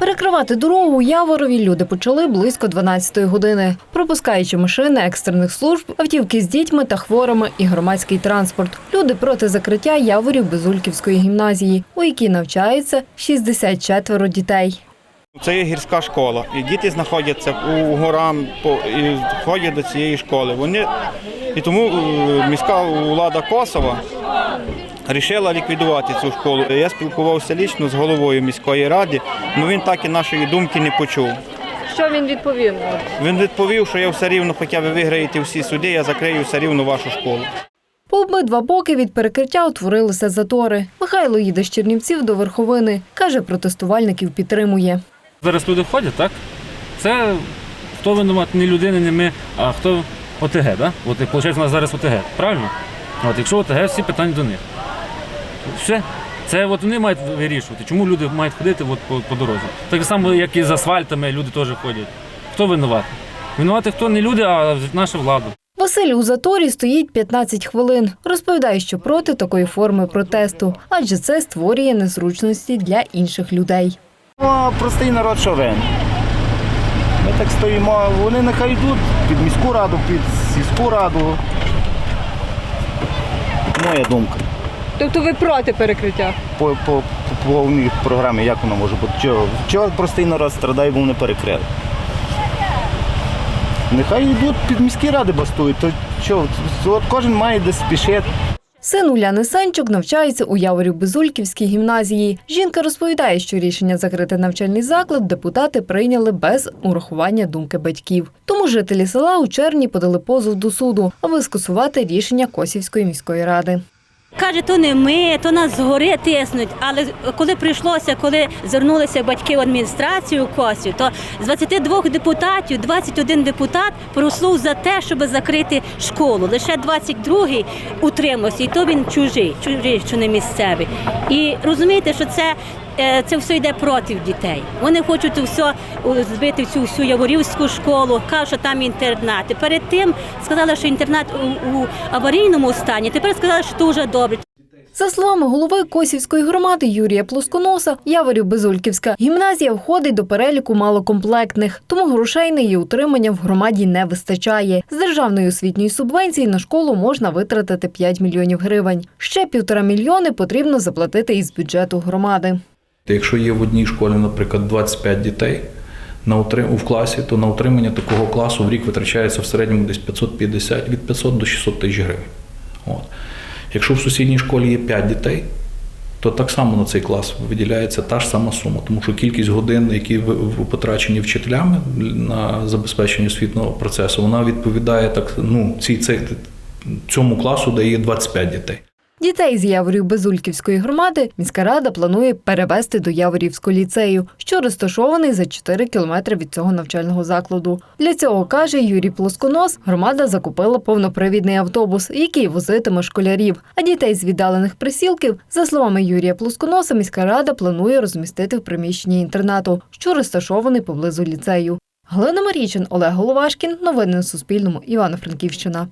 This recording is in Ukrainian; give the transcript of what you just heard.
Перекривати дорогу у Яворові люди почали близько 12-ї години, пропускаючи машини екстрених служб, автівки з дітьми та хворими і громадський транспорт. Люди проти закриття Яворів Безульківської гімназії, у якій навчається 64 дітей. Це є гірська школа, і діти знаходяться у горам по- і ходять до цієї школи. Вони і тому е, міська влада Косова вирішила ліквідувати цю школу. Я спілкувався лічно з головою міської ради, але він так і нашої думки не почув. Що він відповів? Він відповів, що я все рівно, хоча ви виграєте всі суди, я закрию все рівно вашу школу. По обидва боки від перекриття утворилися затори. Михайло їде з Чернівців до Верховини. Каже, протестувальників підтримує. Зараз люди ходять, так? Це хто винуват, не людина, не ми, а хто ОТГ, да? От виходить, у нас зараз ОТГ, правильно? От якщо ОТГ, всі питання до них. Все. Це от вони мають вирішувати, чому люди мають ходити от по, по дорозі. Так само, як і з асфальтами люди теж ходять. Хто винуватий? Винувати хто не люди, а наша влада. Василь у заторі стоїть 15 хвилин. Розповідає, що проти такої форми протесту, адже це створює незручності для інших людей. Ну, простий народ що винен. Ми так стоїмо, вони нехай йдуть під міську раду, під сільську раду. Моя думка. Тобто ви проти перекриття? По, по, по повній програмі, як воно може бути? Чого, чого простий народ страдає, бо вони перекрили? Нехай йдуть під міські ради бастують, то що, от кожен має десь спішити. Син Уляни Сенчук навчається у Яворів Безульківській гімназії. Жінка розповідає, що рішення закрити навчальний заклад депутати прийняли без урахування думки батьків. Тому жителі села у червні подали позов до суду, аби скасувати рішення Косівської міської ради. Каже, то не ми, то нас згори тиснуть. Але коли прийшлося, коли звернулися батьки в адміністрацію Косів, то з 22 депутатів 21 депутат прослув за те, щоб закрити школу. Лише 22-й утримався, і то він чужий, чужий, що не місцевий. І розумієте, що це. Е, Це все йде проти дітей. Вони хочуть все збити цю всю яворівську школу, кажуть, що там інтернат. Перед тим сказали, що інтернат у, у аварійному стані. Тепер сказали, що вже добре. За словами голови Косівської громади Юрія Плосконоса, Яворів Безульківська гімназія входить до переліку малокомплектних, тому грошей на її утримання в громаді не вистачає. З державної освітньої субвенції на школу можна витратити 5 мільйонів гривень. Ще півтора мільйони потрібно заплатити із бюджету громади. Якщо є в одній школі, наприклад, 25 дітей на утрим... в класі, то на утримання такого класу в рік витрачається в середньому десь 550 від 500 до 600 тисяч гривень. От. Якщо в сусідній школі є 5 дітей, то так само на цей клас виділяється та ж сама сума, тому що кількість годин, які потрачені вчителями на забезпечення освітнього процесу, вона відповідає так, ну, цій, цей, цьому класу, де є 25 дітей. Дітей з Яворів Безульківської громади міська рада планує перевести до Яворівського ліцею, що розташований за 4 кілометри від цього навчального закладу. Для цього каже Юрій Плосконос, громада закупила повнопривідний автобус, який возитиме школярів. А дітей з віддалених присілків, за словами Юрія Плосконоса, міська рада планує розмістити в приміщенні інтернату, що розташований поблизу ліцею. Галина Марічин, Олег Головашкін. Новини на Суспільному. Івано-Франківщина.